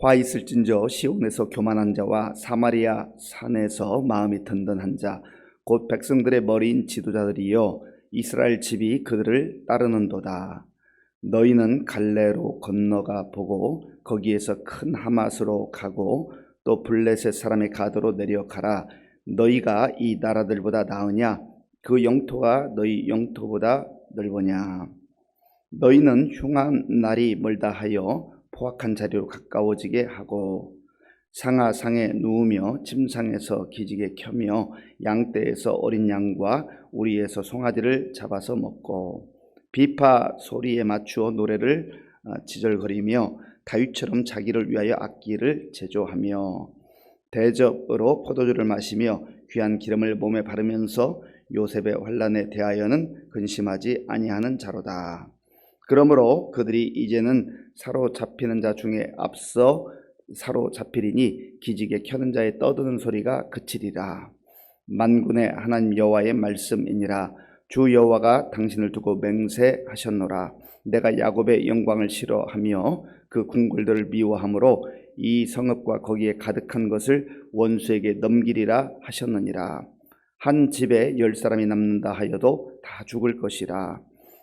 화 있을진저 시온에서 교만한 자와 사마리아 산에서 마음이 든든한 자 곧 백성들의 머리인 지도자들이여 이스라엘 집이 그들을 따르는도다. 너희는 갈레로 건너가 보고 거기에서 큰 하맛으로 가고 또 블레셋 사람의 가드로 내려가라. 너희가 이 나라들보다 나으냐? 그 영토가 너희 영토보다 넓으냐? 너희는 흉한 날이 멀다 하여 포악한 자리로 가까워지게 하고 상하상에 누우며 침상에서 기지개 켜며 양떼에서 어린 양과 우리에서 송아지를 잡아서 먹고 비파 소리에 맞추어 노래를 어, 지절거리며 다윗처럼 자기를 위하여 악기를 제조하며 대접으로 포도주를 마시며 귀한 기름을 몸에 바르면서 요셉의 환란에 대하여는 근심하지 아니하는 자로다. 그러므로 그들이 이제는 사로잡히는 자 중에 앞서 사로잡히리니 기지개 켜는 자의 떠드는 소리가 그치리라. 만군의 하나님 여호와의 말씀이니라. 주 여호와가 당신을 두고 맹세하셨노라. 내가 야곱의 영광을 싫어하며 그 궁궐들을 미워함으로 이 성읍과 거기에 가득한 것을 원수에게 넘기리라 하셨느니라. 한 집에 열 사람이 남는다 하여도 다 죽을 것이라.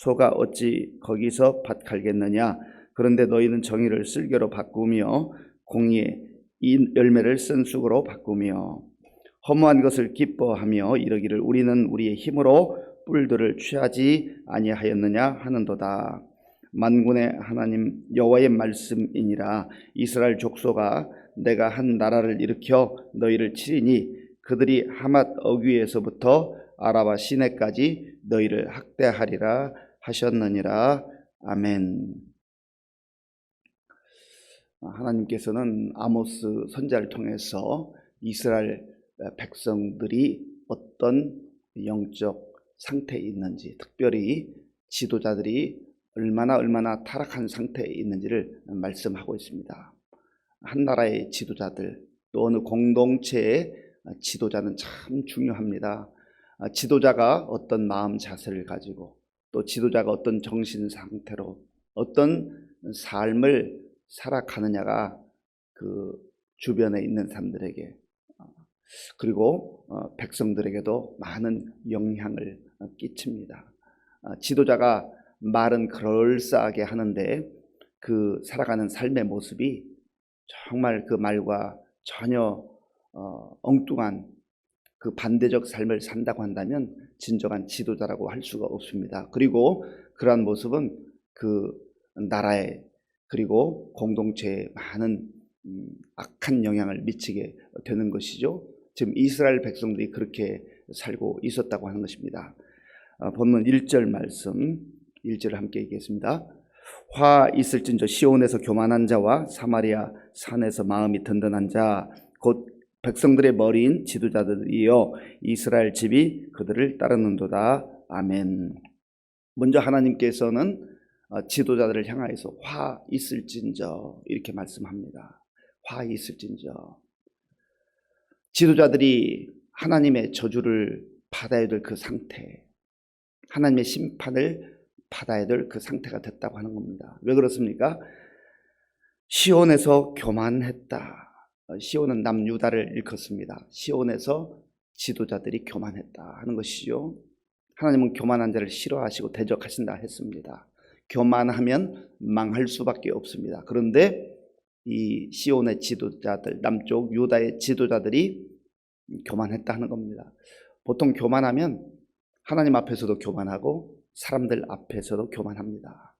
소가 어찌 거기서 밭 갈겠느냐? 그런데 너희는 정의를 쓸개로 바꾸며 공의의 이 열매를 쓴 쑥으로 바꾸며 허무한 것을 기뻐하며 이르기를 우리는 우리의 힘으로 뿔들을 취하지 아니하였느냐 하는도다. 만군의 하나님 여호와의 말씀이니라. 이스라엘 족소가 내가 한 나라를 일으켜 너희를 치리니 그들이 하맛 어귀에서부터 아라바 시내까지 너희를 학대하리라 하셨느니라 아멘. 하나님께서는 아모스 선자를 통해서 이스라엘 백성들이 어떤 영적 상태에 있는지, 특별히 지도자들이 얼마나 얼마나 타락한 상태에 있는지를 말씀하고 있습니다. 한 나라의 지도자들, 또 어느 공동체의 지도자는 참 중요합니다. 지도자가 어떤 마음 자세를 가지고 또 지도자가 어떤 정신 상태로 어떤 삶을 살아가느냐가 그 주변에 있는 사람들에게 그리고 어, 백성들에게도 많은 영향을 끼칩니다. 아, 지도자가 말은 그럴싸하게 하는데 그 살아가는 삶의 모습이 정말 그 말과 전혀 어, 엉뚱한 그 반대적 삶을 산다고 한다면 진정한 지도자라고 할 수가 없습니다. 그리고 그러한 모습은 그 나라에 그리고 공동체에 많은 음, 악한 영향을 미치게 되는 것이죠. 지금 이스라엘 백성들이 그렇게 살고 있었다고 하는 것입니다. 어, 본문 1절 말씀 1절을 함께 읽겠습니다. 화 있을진저 시온에서 교만한 자와 사마리아 산에서 마음이 든든한 자 곧 백성들의 머리인 지도자들이여 이스라엘 집이 그들을 따르는도다. 아멘. 먼저 하나님께서는 어, 지도자들을 향하여서 화 있을진저 이렇게 말씀합니다. 화 있을진저. 지도자들이 하나님의 저주를 받아야 될 그 상태, 하나님의 심판을 받아야 될 그 상태가 됐다고 하는 겁니다. 왜 그렇습니까? 시온에서 교만했다. 어, 시온은 남유다를 일컫습니다. 시온에서 지도자들이 교만했다 하는 것이죠. 하나님은 교만한 자를 싫어하시고 대적하신다 했습니다. 교만하면 망할 수밖에 없습니다. 그런데 이 시온의 지도자들, 남쪽 유다의 지도자들이 교만했다 하는 겁니다. 보통 교만하면 하나님 앞에서도 교만하고 사람들 앞에서도 교만합니다.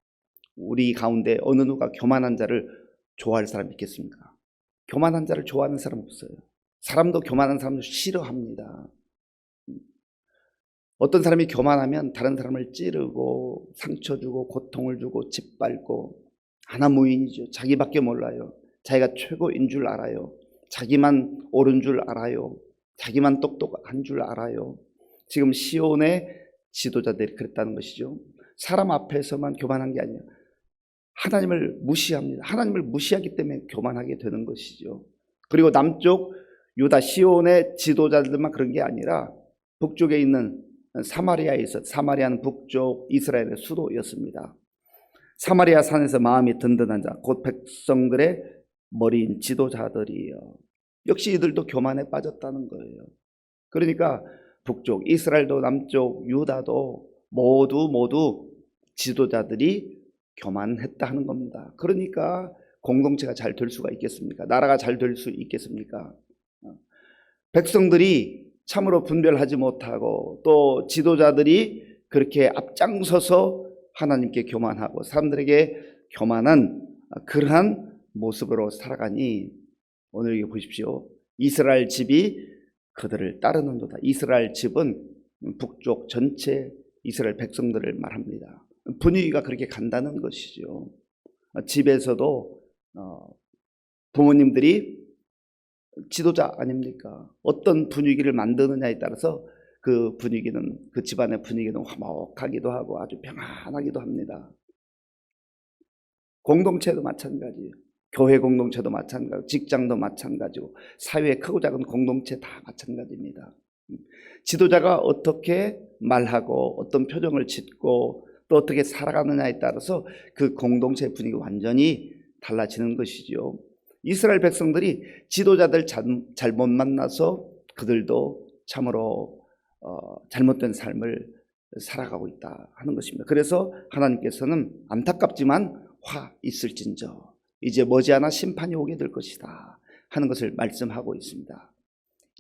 우리 가운데 어느 누가 교만한 자를 좋아할 사람 있겠습니까? 교만한 자를 좋아하는 사람 없어요. 사람도 교만한 사람도 싫어합니다. 어떤 사람이 교만하면 다른 사람을 찌르고 상처 주고 고통을 주고 짓밟고 하나무인이죠. 자기밖에 몰라요. 자기가 최고인 줄 알아요. 자기만 옳은 줄 알아요. 자기만 똑똑한 줄 알아요. 지금 시온의 지도자들이 그랬다는 것이죠. 사람 앞에서만 교만한 게 아니에요. 하나님을 무시합니다. 하나님을 무시하기 때문에 교만하게 되는 것이죠. 그리고 남쪽 유다 시온의 지도자들만 그런 게 아니라 북쪽에 있는 사마리아에 있어 사마리아는 북쪽 이스라엘의 수도였습니다. 사마리아 산에서 마음이 든든한 자, 곧 백성들의 머리인 지도자들이요. 역시 이들도 교만에 빠졌다는 거예요. 그러니까 북쪽 이스라엘도 남쪽 유다도 모두 모두 지도자들이 교만했다 하는 겁니다. 그러니까 공동체가 잘 될 수가 있겠습니까? 나라가 잘 될 수 있겠습니까? 어. 백성들이 참으로 분별하지 못하고 또 지도자들이 그렇게 앞장서서 하나님께 교만하고 사람들에게 교만한 그러한 모습으로 살아가니 오늘 이거 보십시오. 이스라엘 집이 그들을 따르는도다. 이스라엘 집은 북쪽 전체 이스라엘 백성들을 말합니다. 분위기가 그렇게 간다는 것이죠. 집에서도 어, 부모님들이 지도자 아닙니까? 어떤 분위기를 만드느냐에 따라서 그 분위기는 그 집안의 분위기는 화목하기도 하고 아주 평안하기도 합니다. 공동체도 마찬가지예요. 교회 공동체도 마찬가지고 직장도 마찬가지고 사회의 크고 작은 공동체 다 마찬가지입니다. 지도자가 어떻게 말하고 어떤 표정을 짓고 또 어떻게 살아가느냐에 따라서 그 공동체 분위기 완전히 달라지는 것이죠. 이스라엘 백성들이 지도자들 잘못 만나서 그들도 참으로 어, 잘못된 삶을 살아가고 있다 하는 것입니다. 그래서 하나님께서는 안타깝지만 화 있을진저 이제 머지않아 심판이 오게 될 것이다 하는 것을 말씀하고 있습니다.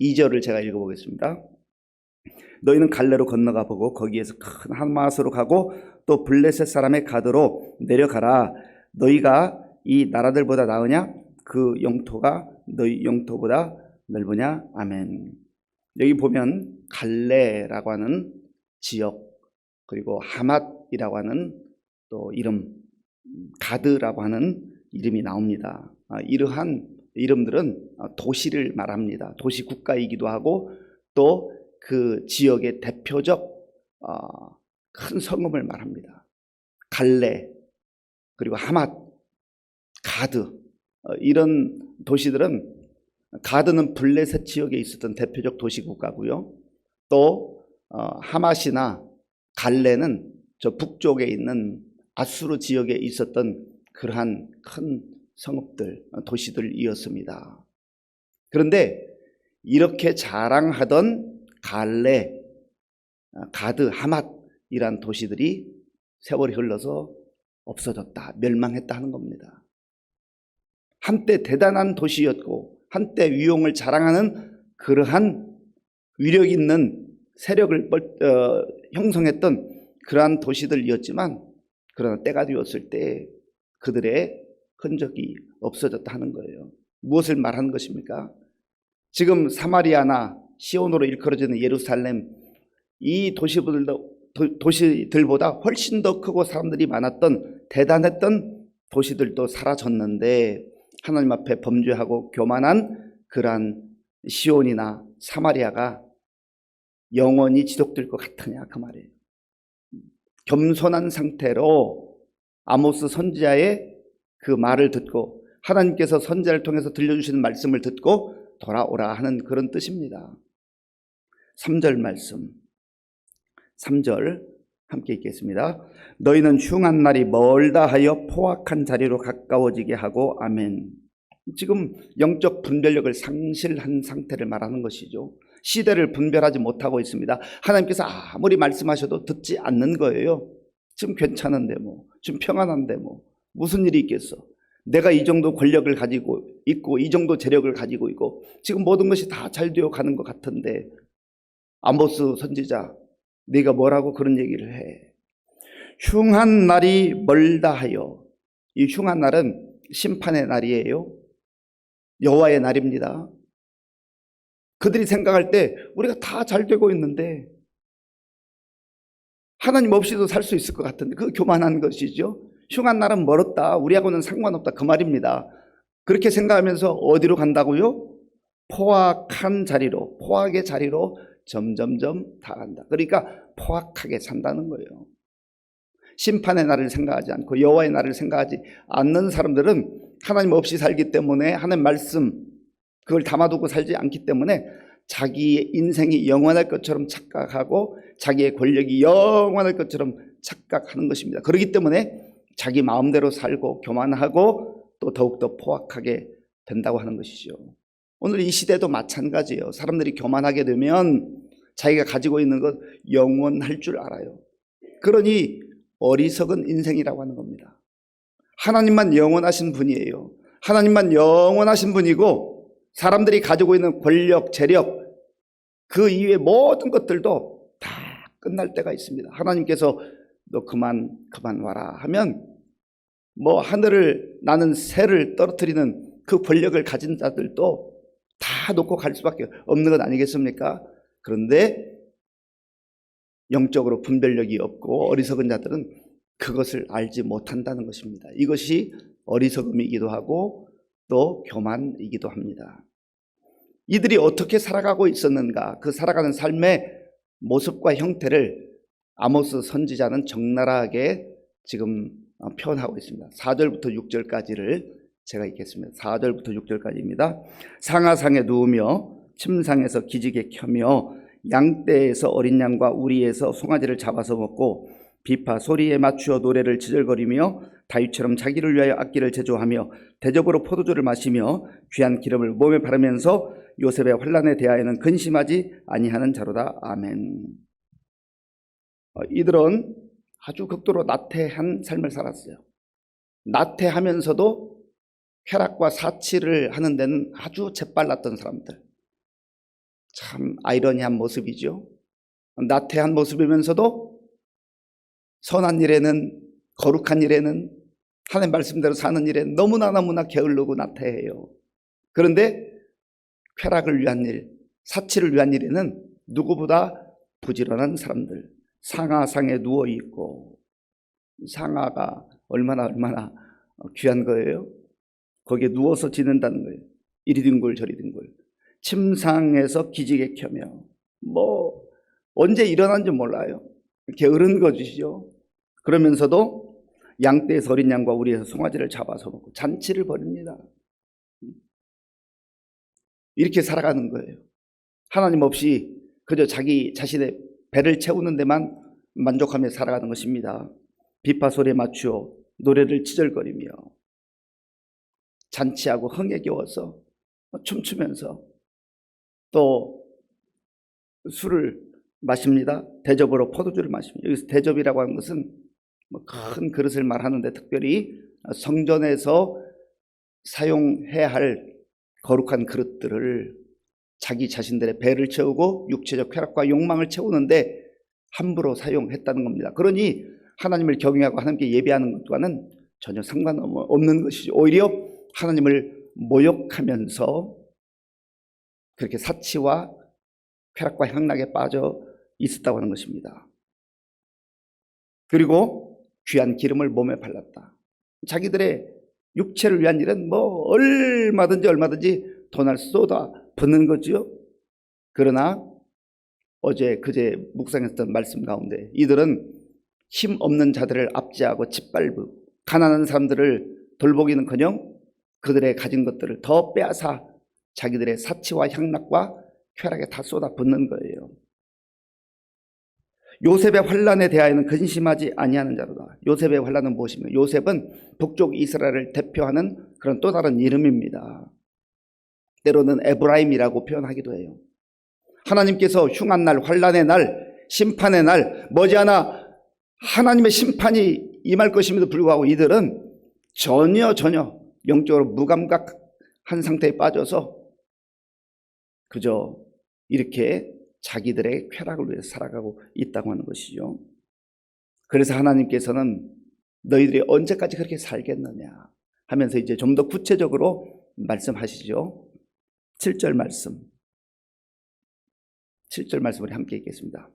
2절을 제가 읽어보겠습니다. 너희는 갈래로 건너가 보고 거기에서 큰 한마스로 가고 또 블레셋 사람의 가드로 내려가라. 너희가 이 나라들보다 나으냐? 그 영토가 너희 영토보다 넓으냐? 아멘. 여기 보면 갈레라고 하는 지역 그리고 하맛이라고 하는 또 이름 가드라고 하는 이름이 나옵니다. 아, 이러한 이름들은 도시를 말합니다. 도시 국가이기도 하고 또 그 지역의 대표적 어, 큰 성읍을 말합니다. 갈레 그리고 하맛, 가드 어, 이런 도시들은 가드는 블레셋 지역에 있었던 대표적 도시 국가고요. 또 어, 하맛이나 갈레는 저 북쪽에 있는 아수르 지역에 있었던 그러한 큰 성읍들, 도시들이었습니다. 그런데 이렇게 자랑하던 갈레, 가드, 하맛 이란 도시들이 세월이 흘러서 없어졌다, 멸망했다 하는 겁니다. 한때 대단한 도시였고, 한때 위용을 자랑하는 그러한 위력 있는 세력을 어, 형성했던 그러한 도시들이었지만, 그러나 때가 되었을 때 그들의 흔적이 없어졌다 하는 거예요. 무엇을 말하는 것입니까? 지금 사마리아나 시온으로 일컬어지는 예루살렘 이 도시들도 도 시들보다 훨씬 더 크고 사람들이 많았던 대단했던 도시들도 사라졌는데 하나님 앞에 범죄하고 교만한 그러한 시온이나 사마리아가 영원히 지속될 것 같으냐 그 말이에요. 겸손한 상태로 아모스 선지자의 그 말을 듣고 하나님께서 선지자를 통해서 들려주시는 말씀을 듣고 돌아오라 하는 그런 뜻입니다. 3절 말씀 3절 함께 읽겠습니다. 너희는 흉한 날이 멀다 하여 포악한 자리로 가까워지게 하고 아멘. 지금 영적 분별력을 상실한 상태를 말하는 것이죠. 시대를 분별하지 못하고 있습니다. 하나님께서 아무리 말씀하셔도 듣지 않는 거예요. 지금 괜찮은데 뭐, 지금 평안한데 뭐, 무슨 일이 있겠어? 내가 이 정도 권력을 가지고 있고, 이 정도 재력을 가지고 있고, 지금 모든 것이 다 잘 되어 가는 것 같은데, 아모스 선지자, 네가 뭐라고 그런 얘기를 해? 흉한 날이 멀다 하여, 이 흉한 날은 심판의 날이에요. 여호와의 날입니다. 그들이 생각할 때 우리가 다 잘 되고 있는데 하나님 없이도 살 수 있을 것 같은데 그 교만한 것이죠. 흉한 날은 멀었다. 우리하고는 상관없다. 그 말입니다. 그렇게 생각하면서 어디로 간다고요? 포악한 자리로, 포악의 자리로 점점점 다간다. 그러니까 포악하게 산다는 거예요. 심판의 날을 생각하지 않고 여호와의 날을 생각하지 않는 사람들은 하나님 없이 살기 때문에 하나님 말씀 그걸 담아두고 살지 않기 때문에 자기의 인생이 영원할 것처럼 착각하고 자기의 권력이 영원할 것처럼 착각하는 것입니다. 그렇기 때문에 자기 마음대로 살고 교만하고 또 더욱더 포악하게 된다고 하는 것이죠. 오늘 이 시대도 마찬가지예요. 사람들이 교만하게 되면 자기가 가지고 있는 것 영원할 줄 알아요. 그러니 어리석은 인생이라고 하는 겁니다. 하나님만 영원하신 분이에요. 하나님만 영원하신 분이고 사람들이 가지고 있는 권력, 재력 그 이외의 모든 것들도 다 끝날 때가 있습니다. 하나님께서 너 그만 그만 와라 하면 뭐 하늘을 나는 새를 떨어뜨리는 그 권력을 가진 자들도 다 놓고 갈 수밖에 없는 것 아니겠습니까? 그런데 영적으로 분별력이 없고 어리석은 자들은 그것을 알지 못한다는 것입니다. 이것이 어리석음이기도 하고 또 교만이기도 합니다. 이들이 어떻게 살아가고 있었는가? 그 살아가는 삶의 모습과 형태를 아모스 선지자는 적나라하게 지금 어, 표현하고 있습니다. 4절부터 6절까지를 제가 읽겠습니다. 4절부터 6절까지입니다. 상하상에 누우며 침상에서 기지개 켜며 양떼에서 어린 양과 우리에서 송아지를 잡아서 먹고 비파 소리에 맞추어 노래를 지절거리며 다윗처럼 자기를 위하여 악기를 제조하며 대접으로 포도주를 마시며 귀한 기름을 몸에 바르면서 요셉의 환란에 대하여는 근심하지 아니하는 자로다. 아멘. 어, 이들은 아주 극도로 나태한 삶을 살았어요. 나태하면서도 쾌락과 사치를 하는 데는 아주 재빨랐던 사람들. 참 아이러니한 모습이죠. 나태한 모습이면서도 선한 일에는 거룩한 일에는 하나님 말씀대로 사는 일에 너무나 너무나 게을르고 나태해요. 그런데 쾌락을 위한 일, 사치를 위한 일에는 누구보다 부지런한 사람들, 상하상에 누워 있고 상하가 얼마나 얼마나 귀한 거예요. 거기에 누워서 지낸다는 거예요. 이리 든골 저리 든골. 침상에서 기지개 켜며 뭐 언제 일어난지 몰라요. 게으른 것이죠. 그러면서도 양떼에서 어린 양과 우리에서 송아지를 잡아서 먹고 잔치를 벌입니다. 이렇게 살아가는 거예요. 하나님 없이 그저 자기 자신의 배를 채우는 데만 만족하며 살아가는 것입니다. 비파 소리에 맞추어 노래를 치절거리며 잔치하고 흥에 겨워서 춤추면서 또 술을 마십니다. 대접으로 포도주를 마십니다. 여기서 대접이라고 하는 것은 뭐큰 그릇을 말하는데 특별히 성전에서 사용해야 할 거룩한 그릇들을 자기 자신들의 배를 채우고 육체적 쾌락과 욕망을 채우는데 함부로 사용했다는 겁니다. 그러니 하나님을 경외하고 하나님께 예배하는 것과는 전혀 상관없는 것이죠. 오히려 하나님을 모욕하면서 그렇게 사치와 쾌락과 향락에 빠져 있었다고 하는 것입니다. 그리고 귀한 기름을 몸에 발랐다. 자기들의 육체를 위한 일은 뭐 얼마든지 얼마든지 돈을 쏟아 붓는 거지요. 그러나 어제 그제 묵상했던 말씀 가운데 이들은 힘 없는 자들을 압제하고 짓밟고 가난한 사람들을 돌보기는커녕 그들의 가진 것들을 더 빼앗아 자기들의 사치와 향락과 쾌락에 다 쏟아 붓는 거예요. 요셉의 환란에 대하여는 근심하지 아니하는 자로다. 요셉의 환란은 무엇입니까? 요셉은 북쪽 이스라엘을 대표하는 그런 또 다른 이름입니다. 때로는 에브라임이라고 표현하기도 해요. 하나님께서 흉한 날, 환란의 날, 심판의 날, 머지않아 하나님의 심판이 임할 것임에도 불구하고 이들은 전혀 전혀 영적으로 무감각한 상태에 빠져서 그저 이렇게 자기들의 쾌락을 위해서 살아가고 있다고 하는 것이죠. 그래서 하나님께서는 너희들이 언제까지 그렇게 살겠느냐 하면서 이제 좀 더 구체적으로 말씀하시죠. 7절 말씀. 7절 말씀을 함께 읽겠습니다.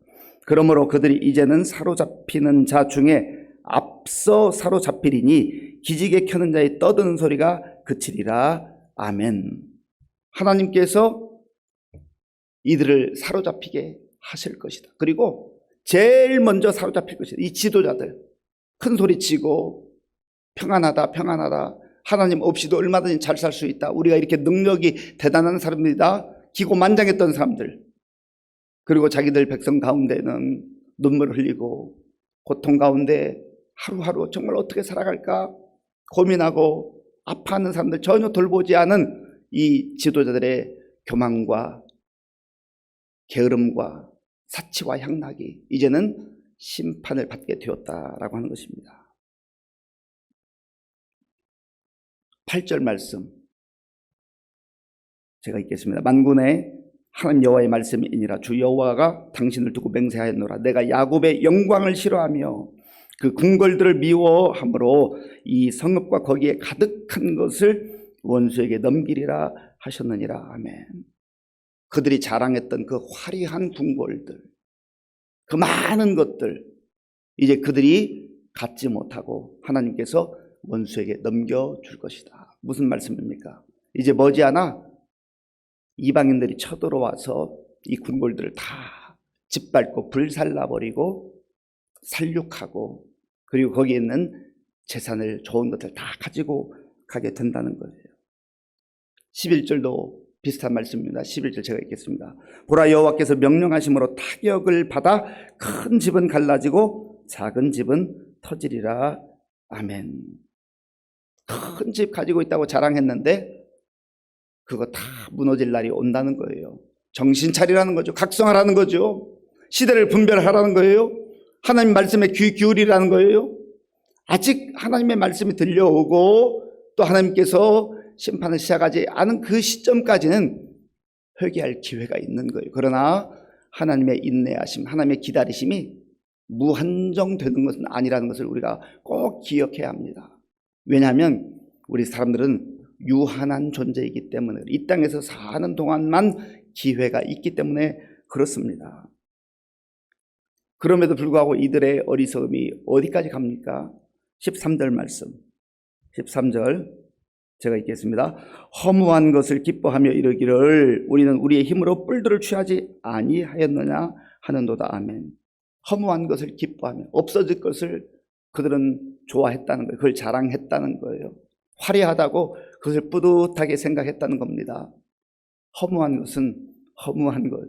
그러므로 그들이 이제는 사로잡히는 자 중에 앞서 사로잡히리니 기지개 켜는 자의 떠드는 소리가 그치리라. 아멘. 하나님께서 이들을 사로잡히게 하실 것이다. 그리고 제일 먼저 사로잡힐 것이다. 이 지도자들. 큰 소리 치고 평안하다, 평안하다. 하나님 없이도 얼마든지 잘 살 수 있다. 우리가 이렇게 능력이 대단한 사람들이다. 기고만장했던 사람들. 그리고 자기들 백성 가운데는 눈물을 흘리고 고통 가운데 하루하루 정말 어떻게 살아갈까 고민하고 아파하는 사람들 전혀 돌보지 않은 이 지도자들의 교만과 게으름과 사치와 향락이 이제는 심판을 받게 되었다라고 하는 것입니다. 8절 말씀 제가 읽겠습니다. 만군의 하나님 여호와의 말씀이니라 주 여호와가 당신을 두고 맹세하였노라 내가 야곱의 영광을 싫어하며 그 궁궐들을 미워함으로 이 성읍과 거기에 가득한 것을 원수에게 넘기리라 하셨느니라 아멘. 그들이 자랑했던 그 화려한 궁궐들, 그 많은 것들, 이제 그들이 갖지 못하고 하나님께서 원수에게 넘겨줄 것이다. 무슨 말씀입니까? 이제 머지않아 이방인들이 쳐들어와서 이 궁궐들을 다 짓밟고 불살라버리고 살육하고 그리고 거기에 있는 재산을 좋은 것들 다 가지고 가게 된다는 거예요. 11절도 비슷한 말씀입니다. 11절 제가 읽겠습니다. 보라 여호와께서 명령하심으로 타격을 받아 큰 집은 갈라지고 작은 집은 터지리라. 아멘. 큰 집 가지고 있다고 자랑했는데 그거 다 무너질 날이 온다는 거예요. 정신 차리라는 거죠. 각성하라는 거죠. 시대를 분별하라는 거예요. 하나님 말씀에 귀 기울이라는 거예요. 아직 하나님의 말씀이 들려오고 또 하나님께서 심판을 시작하지 않은 그 시점까지는 회개할 기회가 있는 거예요. 그러나 하나님의 인내하심, 하나님의 기다리심이 무한정되는 것은 아니라는 것을 우리가 꼭 기억해야 합니다. 왜냐하면 우리 사람들은 유한한 존재이기 때문에 이 땅에서 사는 동안만 기회가 있기 때문에 그렇습니다. 그럼에도 불구하고 이들의 어리석음이 어디까지 갑니까? 13절 말씀. 13절 제가 읽겠습니다. 허무한 것을 기뻐하며 이르기를 우리는 우리의 힘으로 뿔들을 취하지 아니하였느냐 하는도다. 아멘. 허무한 것을 기뻐하며 없어질 것을 그들은 좋아했다는 거예요. 그걸 자랑했다는 거예요. 화려하다고 그것을 뿌듯하게 생각했다는 겁니다. 허무한 것은 허무한 것,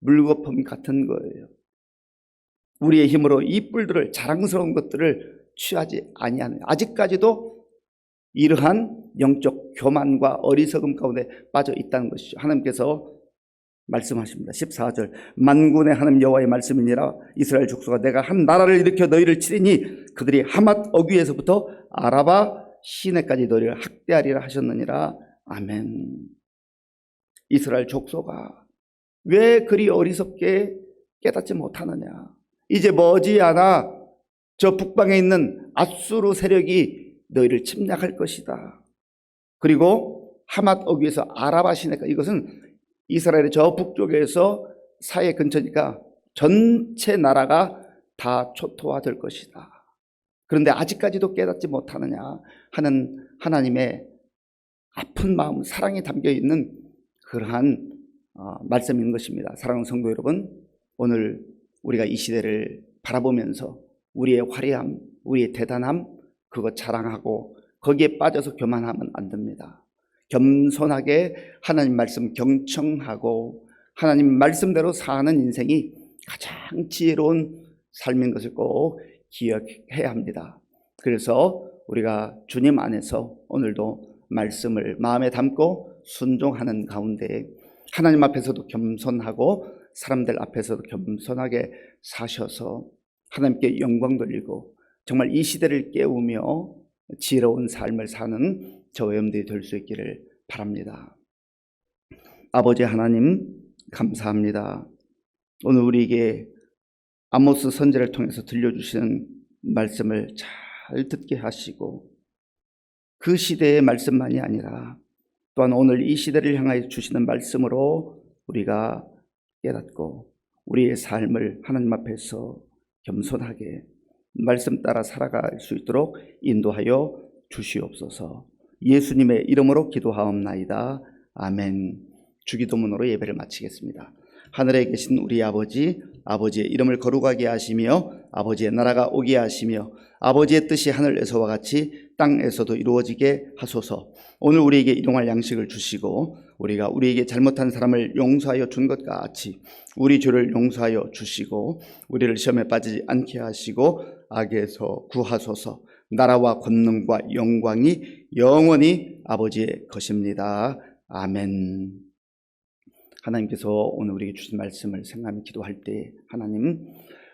물거품 같은 거예요. 우리의 힘으로 이 뿔들을 자랑스러운 것들을 취하지 아니하는 아직까지도 이러한 영적 교만과 어리석음 가운데 빠져 있다는 것이죠. 하나님께서 말씀하십니다. 14절 만군의 하나님 여호와의 말씀이니라 이스라엘 족속아 내가 한 나라를 일으켜 너희를 치리니 그들이 하맛 어귀에서부터 아라바 시내까지 너희를 학대하리라 하셨느니라 아멘. 이스라엘 족속아 왜 그리 어리석게 깨닫지 못하느냐? 이제 머지않아 저 북방에 있는 아수르 세력이 너희를 침략할 것이다. 그리고 하맛 어귀에서 아라바 시내까 이것은 이스라엘의 저 북쪽에서 사해 근처니까 전체 나라가 다 초토화될 것이다. 그런데 아직까지도 깨닫지 못하느냐 하는 하나님의 아픈 마음, 사랑이 담겨 있는 그러한 어, 말씀인 것입니다. 사랑하는 성도 여러분, 오늘 우리가 이 시대를 바라보면서 우리의 화려함, 우리의 대단함, 그거 자랑하고 거기에 빠져서 교만하면 안 됩니다. 겸손하게 하나님 말씀 경청하고 하나님 말씀대로 사는 인생이 가장 지혜로운 삶인 것을 꼭 기억해야 합니다. 그래서 우리가 주님 안에서 오늘도 말씀을 마음에 담고 순종하는 가운데 하나님 앞에서도 겸손하고 사람들 앞에서도 겸손하게 사셔서 하나님께 영광 돌리고 정말 이 시대를 깨우며 지혜로운 삶을 사는 저와 여러분들이 될 수 있기를 바랍니다. 아버지 하나님 감사합니다. 오늘 우리에게 아모스 선제를 통해서 들려주시는 말씀을 잘 듣게 하시고 그 시대의 말씀만이 아니라 또한 오늘 이 시대를 향하여 주시는 말씀으로 우리가 깨닫고 우리의 삶을 하나님 앞에서 겸손하게 말씀 따라 살아갈 수 있도록 인도하여 주시옵소서. 예수님의 이름으로 기도하옵나이다. 아멘. 주기도문으로 예배를 마치겠습니다. 하늘에 계신 우리 아버지, 아버지의 이름을 거룩하게 하시며 아버지의 나라가 오게 하시며 아버지의 뜻이 하늘에서와 같이 땅에서도 이루어지게 하소서. 오늘 우리에게 일용할 양식을 주시고 우리가 우리에게 잘못한 사람을 용서하여 준 것 같이 우리 죄를 용서하여 주시고 우리를 시험에 빠지지 않게 하시고 악에서 구하소서. 나라와 권능과 영광이 영원히 아버지의 것입니다. 아멘. 하나님께서 오늘 우리에게 주신 말씀을 생각하며 기도할 때 하나님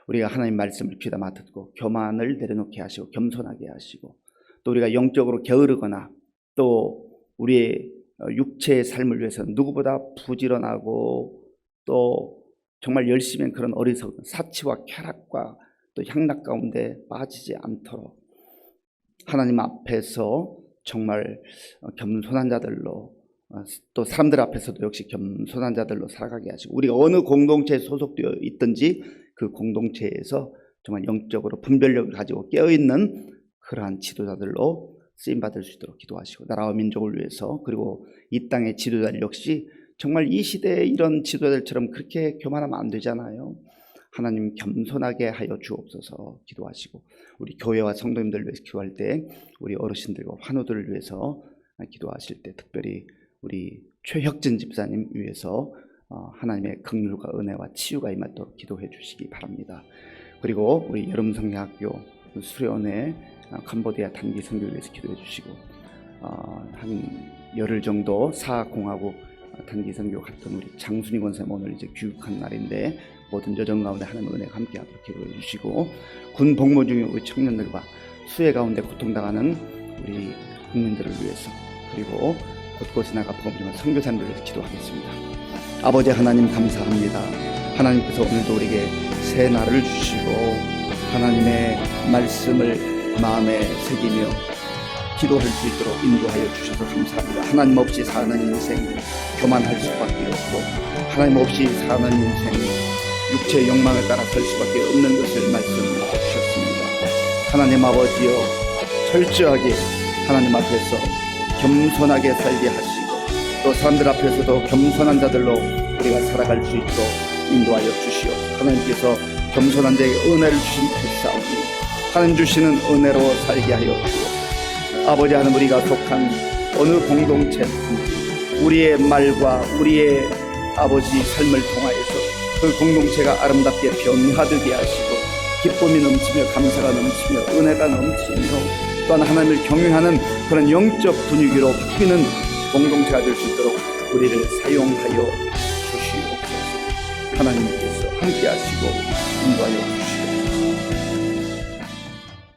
우리가 하나님 말씀을 귀담아 듣고 교만을 내려놓게 하시고 겸손하게 하시고 또 우리가 영적으로 게으르거나 또 우리의 육체의 삶을 위해서 누구보다 부지런하고 또 정말 열심히 한 그런 어리석은 사치와 쾌락과 또 향락 가운데 빠지지 않도록 하나님 앞에서 정말 겸손한 자들로 어, 또 사람들 앞에서도 역시 겸손한 자들로 살아가게 하시고 우리가 어느 공동체에 소속되어 있든지 그 공동체에서 정말 영적으로 분별력을 가지고 깨어있는 그러한 지도자들로 쓰임 받을 수 있도록 기도하시고 나라와 민족을 위해서 그리고 이 땅의 지도자들 역시 정말 이 시대의 이런 지도자들처럼 그렇게 교만하면 안 되잖아요. 하나님 겸손하게 하여 주옵소서 기도하시고 우리 교회와 성도님들 위해서 기도할 때 우리 어르신들과 환우들을 위해서 기도하실 때 특별히 우리 최혁진 집사님 위해서 어, 하나님의 긍휼과 은혜와 치유가 임하도록 기도해 주시기 바랍니다. 그리고 우리 여름성대학교 수련회 어, 캄보디아 단기 선교를 위해서 기도해 주시고 어, 한 열흘 정도 사공하고 단기 선교 갔던 우리 장순희 권사님 오늘 이제 귀국한 날인데 모든 여정 가운데 하나님의 은혜가 함께하도록 기도해 주시고 군 복무 중인 우리 청년들과 수해 가운데 고통당하는 우리 국민들을 위해서 그리고 곳곳에 나가 복음을 선교사님들을 위해서 기도하겠습니다. 아버지 하나님 감사합니다. 하나님께서 오늘도 우리에게 새 날을 주시고 하나님의 말씀을 마음에 새기며 기도할 수 있도록 인도하여 주셔서 감사합니다. 하나님 없이 사는 인생 교만할 수밖에 없고 하나님 없이 사는 인생 육체의 욕망을 따라 설 수밖에 없는 것을 말씀해 주셨습니다. 하나님 아버지여 철저하게 하나님 앞에서 겸손하게 살게 하시고 또 사람들 앞에서도 겸손한 자들로 우리가 살아갈 수 있도록 인도하여 주시오. 하나님께서 겸손한 자에게 은혜를 주신 패싸움이 하나님 주시는 은혜로 살게 하여. 아버지 하나님 우리가 속한 어느 공동체 우리의 말과 우리의 아버지 삶을 통하여서 그 공동체가 아름답게 변화되게 하시고 기쁨이 넘치며 감사가 넘치며 은혜가 넘치며 또한 하나님을 경외하는 그런 영적 분위기로 바뀌는 공동체가 될 수 있도록 우리를 사용하여 주시옵소서. 하나님께서 함께 하시고 인도하여